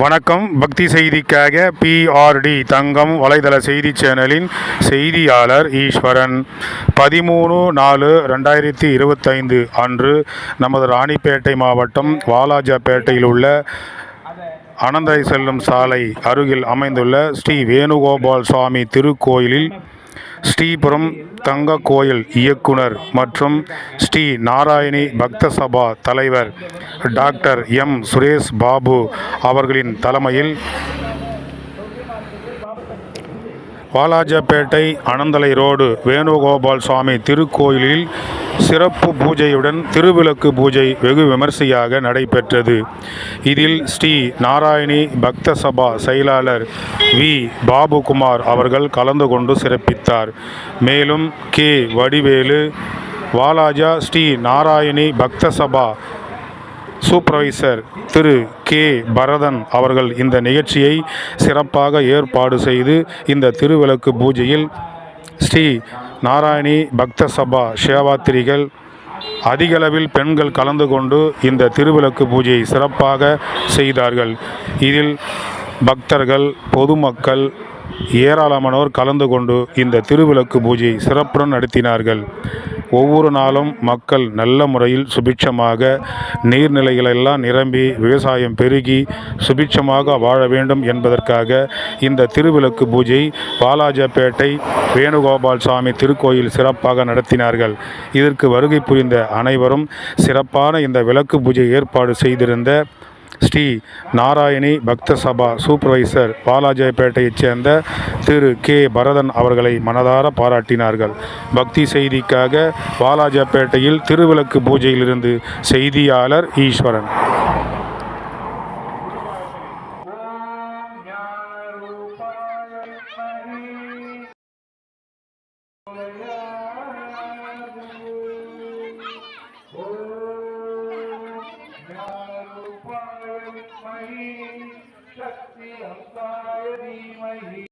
வணக்கம். பக்தி செய்திக்காக பிஆர்டி தங்கம் வலைதள செய்தி சேனலின் செய்தியாளர் ஈஸ்வரன். பதிமூணு நாலு ரெண்டாயிரத்தி இருபத்தைந்து அன்று நமது ராணிப்பேட்டை மாவட்டம் வாலாஜாப்பேட்டையில் உள்ள அனந்தை செல்லும் சாலை அருகில் அமைந்துள்ள ஸ்ரீ வேணுகோபால் சுவாமி திருக்கோயிலில் ஸ்ரீபுரம் தங்க கோயில் இயக்குனர் மற்றும் ஸ்ரீ நாராயணி பக்த சபா தலைவர் டாக்டர் எம் சுரேஷ் பாபு அவர்களின் தலைமையில் வாலாஜப்பேட்டை அனந்தலை ரோடு வேணுகோபால் சுவாமி திருக்கோயிலில் சிறப்பு பூஜையுடன் திருவிளக்கு பூஜை வெகு விமர்சையாக நடைபெற்றது. இதில் ஸ்ரீ நாராயணி பக்த சபா செயலாளர் வி. பாபுகுமார் அவர்கள் கலந்து கொண்டு சிறப்பித்தார். மேலும் கே. வடிவேலு வாலாஜா ஸ்ரீ நாராயணி பக்த சபா சூப்பர்வைசர் திரு கே. பரதன் அவர்கள் இந்த நிகழ்ச்சியை சிறப்பாக ஏற்பாடு செய்து இந்த திருவிளக்கு பூஜையில் ஸ்ரீ நாராயணி பக்த சபா சேவாத்திரிகள் அதிகளவில் பெண்கள் கலந்து கொண்டு இந்த திருவிளக்கு பூஜையை சிறப்பாக செய்தார்கள். இதில் பக்தர்கள் பொதுமக்கள் ஏராளமானோர் கலந்து கொண்டு இந்த திருவிளக்கு பூஜையை சிறப்புடன் நடத்தினார்கள். ஒவ்வொரு நாளும் மக்கள் நல்ல முறையில் சுபிட்சமாக நீர்நிலைகளெல்லாம் நிரம்பி விவசாயம் பெருகி சுபிட்சமாக வாழ வேண்டும் என்பதற்காக இந்த திருவிளக்கு பூஜை வாலாஜப்பேட்டை வேணுகோபால் சாமி திருக்கோயில் சிறப்பாக நடத்தினார்கள். இதற்கு வருகை புரிந்த அனைவரும் சிறப்பான இந்த விளக்கு பூஜை ஏற்பாடு செய்திருந்த ஸ்ரீ நாராயணி பக்த சபா சூப்பர்வைசர் வாலாஜாப்பேட்டையைச் சேர்ந்த திரு கே. பரதன் அவர்களை மனதார பாராட்டினார்கள். பக்தி செய்திக்காக வாலாஜாப்பேட்டையில் திருவிளக்கு பூஜையிலிருந்து செய்தியாளர் ஈஸ்வரன். தஸ்மை சக்தி அம்பாய தீமகி